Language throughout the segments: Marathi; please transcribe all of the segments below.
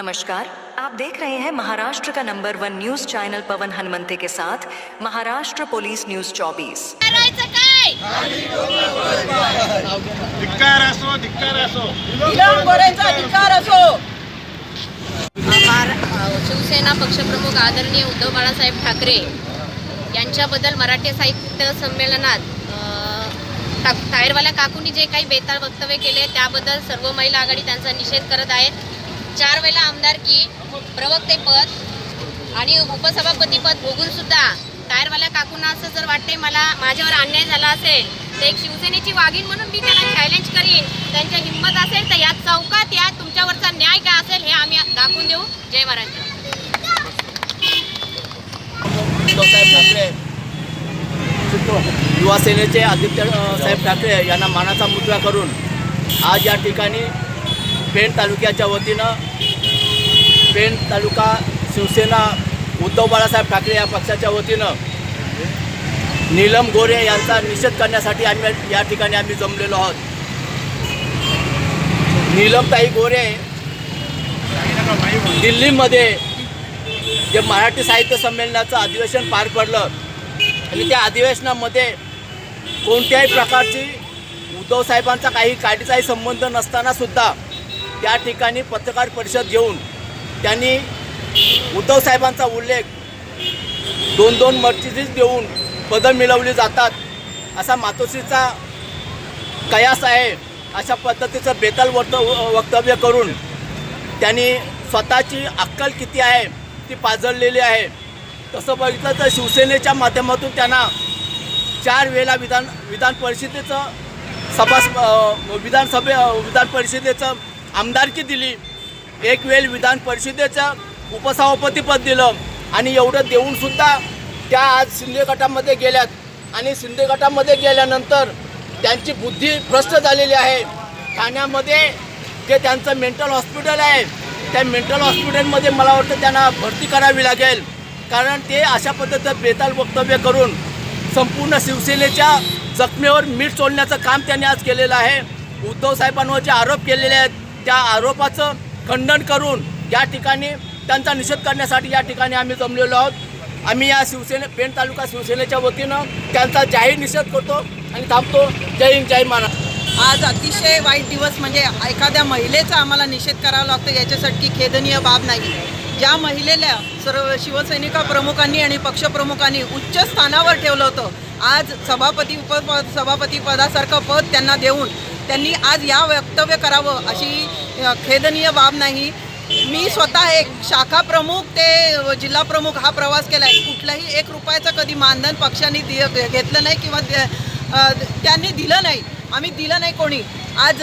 नमस्कार। आप देख रहे हैं महाराष्ट्र का number one news channel Pavan Hanumante के साथ महाराष्ट्र पुलिस न्यूज चौबीस। शिवसेना पक्षप्रमुख आदरणीय उद्धव बाळासाहेब ठाकरे यांच्याबद्दल मराठी साहित्य संमेलनात टायरवाल्या काकूंनी जे काही बेताळ वक्तव्य केले त्याबद्दल सर्व महिला आघाडी त्यांचा निषेध करत आहेत. चार वेळेला आमदारकी प्रवक्तेपद आणि उपसभापतीपद भोगून सुद्धा टायरवाल्या काकूंना असं जर वाटते मला माझ्यावर अन्याय झाला असेल तर एक शिवसेनेची वाघीण म्हणून मी त्यांना चॅलेंज करीन. त्यांच्या हिंमत असेल तर या चौकात या तुमच्यावरचा न्याय काय असेल हे आम्ही दाखवून देऊ. जय महाराष्ट्र ठाकरे युवा सेनेचे आदित्य साहेब ठाकरे यांना मानाचा मुद्रा करून आज या ठिकाणी पेण तालुक्याच्या वतीनं पेण तालुका शिवसेना उद्धव बाळासाहेब ठाकरे या पक्षाच्या वतीनं नीलम गोरे यांचा निषेध करण्यासाठी आम्ही या ठिकाणी आम्ही जमलेलो आहोत. नीलमताई गोरे दिल्लीमध्ये जे मराठी साहित्य संमेलनाचं अधिवेशन पार पडलं आणि त्या अधिवेशनामध्ये कोणत्याही प्रकारची उद्धव साहेबांचा काही काडीचाही संबंध नसताना सुद्धा त्या ठिकाणी पत्रकार परिषद घेऊन त्यांनी उद्धव साहेबांचा उल्लेख दोन दोन मर्चिडीज देऊन पदं मिळवली जातात. असा मातोश्रीचा कयास आहे अशा पद्धतीचं बेताल वक्त वक्तव्य करून त्यांनी स्वतःची अक्कल किती आहे ती पाजळलेली आहे. तसं बघितलं तर शिवसेनेच्या माध्यमातून त्यांना चार वेळेला विधान विधान परिषदेचं सभा विधानसभे विधान परिषदेचं आमदारकी दिली. एक वेळ विधान परिषदेचं उपसभापतीपद दिलं आणि एवढं देऊनसुद्धा त्या आज शिंदे गटामध्ये गेल्यात. आणि शिंदे गटामध्ये गेल्यानंतर त्यांची बुद्धी भ्रष्ट झालेली आहे. ठाण्यामध्ये जे त्यांचं मेंटल हॉस्पिटल आहे त्या मेंटल हॉस्पिटलमध्ये मला वाटतं त्यांना भरती करावी लागेल. कारण ते अशा पद्धतीचं बेताल वक्तव्य करून संपूर्ण शिवसेनेच्या जखमेवर मीठ सोडण्याचं काम त्यांनी आज केलेलं आहे. उद्धव साहेबांवर जे आरोप केलेले आहेत त्या आरोपाचं खंडन करून या ठिकाणी त्यांचा निषेध करण्यासाठी या ठिकाणी आम्ही जमलेलो आहोत. आम्ही या शिवसेने पेण तालुका शिवसेनेच्या वतीनं त्यांचा जाहीर निषेध करतो आणि थांबतो. जय हिंद जय महाराज आज अतिशय वाईट दिवस म्हणजे एखाद्या महिलेचा आम्हाला निषेध करावा लागतो याच्यासाठी खेदनीय बाब नाही. ज्या महिलेला सर्व शिवसैनिका प्रमुखांनी आणि पक्षप्रमुखांनी उच्च स्थानावर ठेवलं होतं आज सभापती उपपद सभापती पदासारखं पद त्यांना देऊन त्यांनी आज या वक्तव्य करावं अशी खेदनीय बाब नाही. मी स्वतः एक शाखा प्रमुख ते जिल्हा प्रमुख हा प्रवास केला आहे कुठलाही एक रुपयाचं कधी मानधन पक्षाने दि घेतलं नाही किंवा त्यांनी दिलं नाही. आम्ही दिलं नाही कोणी. आज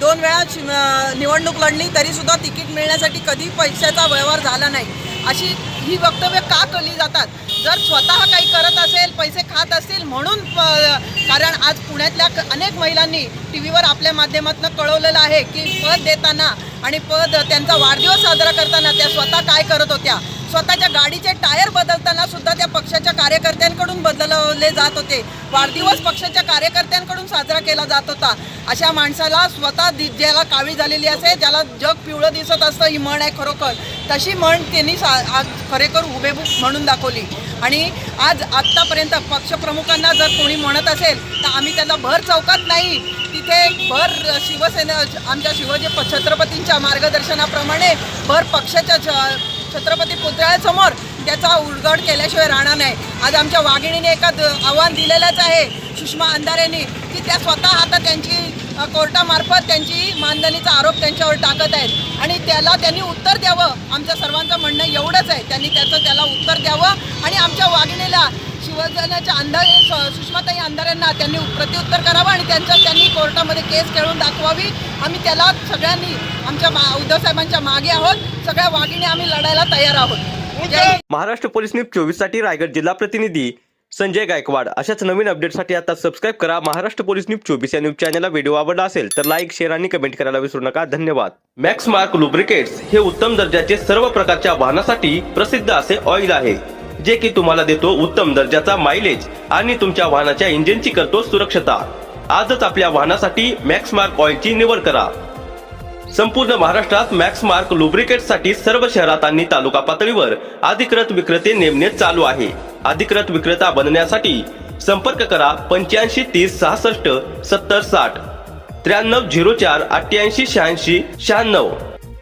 दोन वेळा निवडणूक लढली तरीसुद्धा तिकीट मिळण्यासाठी कधी पैशाचा व्यवहार झाला नाही. अशी ही वक्तव्य का केली जातात? जर स्वतः काही करत असेल पैसे खात असतील म्हणून प- कारण आज पुण्यातल्या क- अनेक महिलांनी टी व्हीवर आपल्या माध्यमातून कळवलेलं आहे की पद देताना आणि पद त्यांचा वाढदिवस साजरा करताना त्या स्वतः काय करत होत्या? स्वतःच्या गाडीचे टायर बदलताना सुद्धा त्या पक्षाच्या कार्यकर्त्यांकडून बदलवले जात होते. वाढदिवस पक्षाच्या कार्यकर्त्यांकडून साजरा केला जात होता. अशा माणसाला स्वतः दि ज्याला काळी झालेली असे ज्याला जग पिवळं दिसत असतं ही म्हण आहे खरोखर. तशी म्हण त्यांनी सा आज खरेखर हुबेहूब म्हणून दाखवली. आणि आज आत्तापर्यंत पक्षप्रमुखांना जर कोणी म्हणत असेल तर आम्ही त्याला भर चौकात नाही. तिथे भर शिवसेना आमच्या शिवजी प- छत्रपतींच्या मार्गदर्शनाप्रमाणे भर पक्षाच्या छ- छत्रपती पुतळ्यासमोर त्याचा उलगड केल्याशिवाय राहणार नाही. आज आमच्या वाघिणीने एका आव्हान दिलेलंच आहे सुषमा अंधारेंनी की त्या स्वतः आता त्यांची कोर्टामार्फत त्यांची मानधनीचा आरोप त्यांच्यावर टाकत आहेत. आणि त्याला त्यांनी उत्तर द्यावं. आमच्या सर्वांचं म्हणणं एवढंच आहे. त्यांनी त्याचं त्याला उत्तर द्यावं. आणि आमच्या वाघिणीला शिवसेनेच्या अंधारे सुषमाताई अंधारेंना त्यांनी प्रत्युत्तर करावं आणि त्यांचं त्यांनी कोर्टामध्ये केस खेळून दाखवावी. आम्ही त्याला सगळ्यांनी आमच्या मा उद्धव साहेबांच्या मागे आहोत. सगळ्या वाघिणी आम्ही लढायला तयार आहोत. महाराष्ट्र पोलीस न्यूज चोवीससाठी रायगड जिल्हा प्रतिनिधी संजय गायकवाड. अशाच नवीन अपडेटसाठी आता सबस्क्राईब करा महाराष्ट्र पोलीस न्यूज चोवीस या न्यूज चॅनलला व्हिडिओ आवडला असेल तर लाईक शेअर आणि कमेंट करायला विसरू नका. धन्यवाद. मॅक्स मार्क लुब्रिकेट्स हे उत्तम दर्जाचे सर्व प्रकारच्या वाहनासाठी प्रसिद्ध असे ऑइल आहे. जे की तुम्हाला देतो उत्तम दर्जाचा मायलेज आणि तुमच्या वाहनाच्या इंजिनची करतो सुरक्षता. आजच आपल्या वाहनासाठी मॅक्स मार्क ऑइलची निवड करा. संपूर्ण महाराष्ट्रात मॅक्स मार्क लुब्रिकेटसाठी सर्व शहरात आणि तालुका पातळीवर अधिकृत विक्रेते नेमणे चालू आहे. अधिकृत विक्रेता बनण्यासाठी संपर्क करा पंच्याऐंशी तीस सहासष्ट सत्तर साठ त्र्याण्णव झिरो चार अठ्ठ्याऐंशी शहाऐंशी शहाण्णव.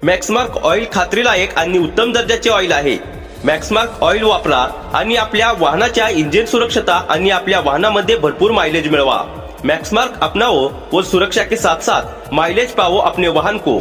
मॅक्समार्क ऑइल खात्रीलायक आणि उत्तम दर्जाचे ऑइल आहे. मॅक्समार्क ऑइल वापरा आणि आपल्या वाहनाच्या इंजिन सुरक्षता आणि आपल्या वाहनामध्ये भरपूर मायलेज मिळवा. मैक्समार्क अपनाओ और सुरक्षा के साथ साथ माइलेज पाओ अपने वाहन को.